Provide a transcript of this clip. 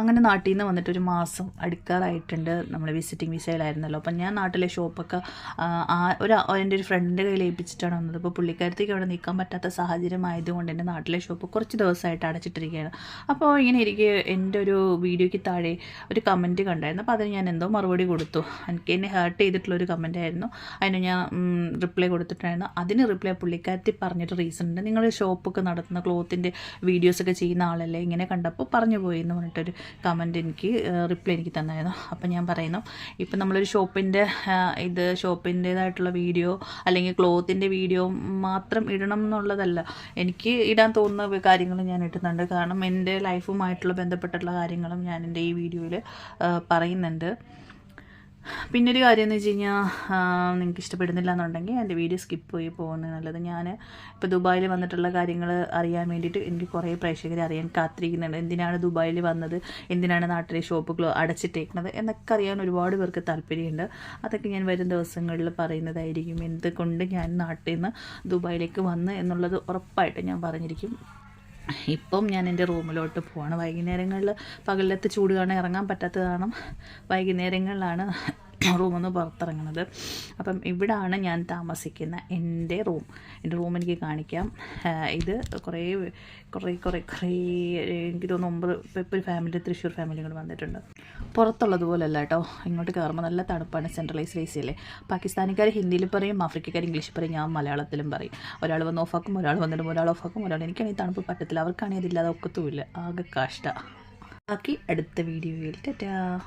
അങ്ങനെ നാട്ടിൽ നിന്ന് വന്നിട്ട് ഒരു മാസം അടുക്കാറായിട്ടുണ്ട് നമ്മൾ വിസിറ്റിംഗ് വിസയിലായിരുന്നല്ലോ അപ്പം ഞാൻ നാട്ടിലെ ഷോപ്പൊക്കെ ഒരു എന്റെ ഒരു ഫ്രണ്ടിന്റെ കയ്യിൽ ഏൽപ്പിച്ചിട്ടാണ് വന്നത്. അപ്പോൾ പുള്ളിക്കാരത്തേക്ക് അവിടെ നിൽക്കാൻ പറ്റാത്ത സാഹചര്യം ആയതുകൊണ്ട് എന്റെ നാട്ടിലെ ഷോപ്പ് കുറച്ച് ദിവസമായിട്ട് അടച്ചിട്ടിരിക്കുകയാണ്. അപ്പോൾ ഇങ്ങനെ എനിക്ക് എന്റെ ഒരു വീഡിയോയ്ക്ക് താഴെ ഒരു കമന്റ് കണ്ടായിരുന്നു. അപ്പോൾ അതിന് ഞാൻ എന്തോ മറുപടി കൊടുത്തു. എനിക്ക് എന്നെ ഹേർട്ട് ചെയ്തിട്ടുള്ള ഒരു കമന്റ് ആയിരുന്നു. അതിന് ഞാൻ റിപ്ലൈ കൊടുത്തിട്ടായിരുന്നു അതിന് റിപ്ലൈ പുള്ളിക്കാരത്തി പറഞ്ഞൊരു റീസൺ ഉണ്ട്. നിങ്ങൾ ഷോപ്പൊക്കെ നടത്തുന്ന ക്ലോത്തിന്റെ വീഡിയോസൊക്കെ ചെയ്യുന്ന ആളല്ലേ? ഇങ്ങനെ കണ്ടപ്പോൾ പറഞ്ഞു പോയി എന്ന് പറഞ്ഞിട്ടൊരു കമന്റ് എനിക്ക് റിപ്ലൈ എനിക്ക് തന്നായിരുന്നു. അപ്പം ഞാൻ പറയുന്നു ഇപ്പം നമ്മളൊരു ഷോപ്പിന്റെ ഇത് ഷോപ്പിന്റേതായിട്ടുള്ള വീഡിയോ അല്ലെങ്കിൽ ക്ലോത്തിന്റെ വീഡിയോ മാത്രം ഇടണം എന്നുള്ളതല്ല. എനിക്ക് ഇടാൻ തോന്നുന്ന കാര്യങ്ങൾ ഞാൻ ഇടുന്നുണ്ട്. കാരണം എന്റെ ലൈഫുമായിട്ടുള്ള ബന്ധപ്പെട്ടുള്ള കാര്യങ്ങളും ഞാൻ എന്റെ ഈ വീഡിയോയിൽ പറയുന്നുണ്ട്. പിന്നെ ഒരു കാര്യം എന്ന് വെച്ച് കഴിഞ്ഞാൽ നിങ്ങൾക്ക് ഇഷ്ടപ്പെടുന്നില്ല എന്നുണ്ടെങ്കിൽ എന്റെ വീഡിയോ സ്കിപ്പ് പോയി പോകുന്നത് നല്ലത്. ഞാൻ ഇപ്പോൾ ദുബായിൽ വന്നിട്ടുള്ള കാര്യങ്ങൾ അറിയാൻ വേണ്ടിയിട്ട് എനിക്ക് കുറേ പ്രേക്ഷകർ അറിയാൻ കാത്തിരിക്കുന്നുണ്ട്. എന്തിനാണ് ദുബായിൽ വന്നത്? എന്തിനാണ് നാട്ടിലെ ഷോപ്പുകൾ അടച്ചിട്ടേക്കുന്നത് എന്നൊക്കെ അറിയാൻ ഒരുപാട് പേർക്ക് താല്പര്യമുണ്ട്. അതൊക്കെ ഞാൻ വരും ദിവസങ്ങളിൽ പറയുന്നതായിരിക്കും. എന്തുകൊണ്ട് ഞാൻ നാട്ടിൽ നിന്ന് ദുബായിലേക്ക് വന്ന് എന്നുള്ളത് ഉറപ്പായിട്ട് ഞാൻ പറഞ്ഞിരിക്കും. ഇപ്പം ഞാൻ എന്റെ റൂമിലോട്ട് പോവാണ്. വൈകുന്നേരങ്ങളിൽ പകലത്തെ ചൂട് കാരണം ഇറങ്ങാൻ പറ്റാത്തത് കാരണം വൈകുന്നേരങ്ങളിലാണ് റൂമിൽ നിന്ന് പുറത്തിറങ്ങുന്നത്. അപ്പം ഇവിടാണ് ഞാൻ താമസിക്കുന്ന എന്റെ റൂം. എന്റെ റൂം എനിക്ക് കാണിക്കാം. ഇത് കുറേ കുറേ കുറേ കുറേ എനിക്ക് തോന്നുന്നു ഒമ്പത് ഇപ്പോൾ ഒരു ഫാമിലി തൃശ്ശൂർ ഫാമിലി കൂടെ വന്നിട്ടുണ്ട്. പുറത്തുള്ളതുപോലല്ല കേട്ടോ. ഇങ്ങോട്ട് കയറുമ്പോൾ നല്ല തണുപ്പാണ് സെൻട്രലൈസ് അല്ലേ? പാകിസ്ഥാനിക്കാർ ഹിന്ദിയിൽ പറയും ആഫ്രിക്കക്കാർ ഇംഗ്ലീഷിൽ പറയും ഞാൻ മലയാളത്തിലും പറയും. ഒരാൾ വന്ന് ഓഫാക്കും ഒരാൾ വന്നിട്ട് ഒരാൾ ഓഫാക്കും ഒരാൾ എനിക്കാണെങ്കിൽ തണുപ്പ് പറ്റത്തില്ല. അവർക്കാണെങ്കിൽ അതില്ലാതെ ഒക്കത്തുമില്ല. ആകെ കാഷ്ട. ബാക്കി അടുത്ത വീഡിയോയിൽ ടാറ്റാ.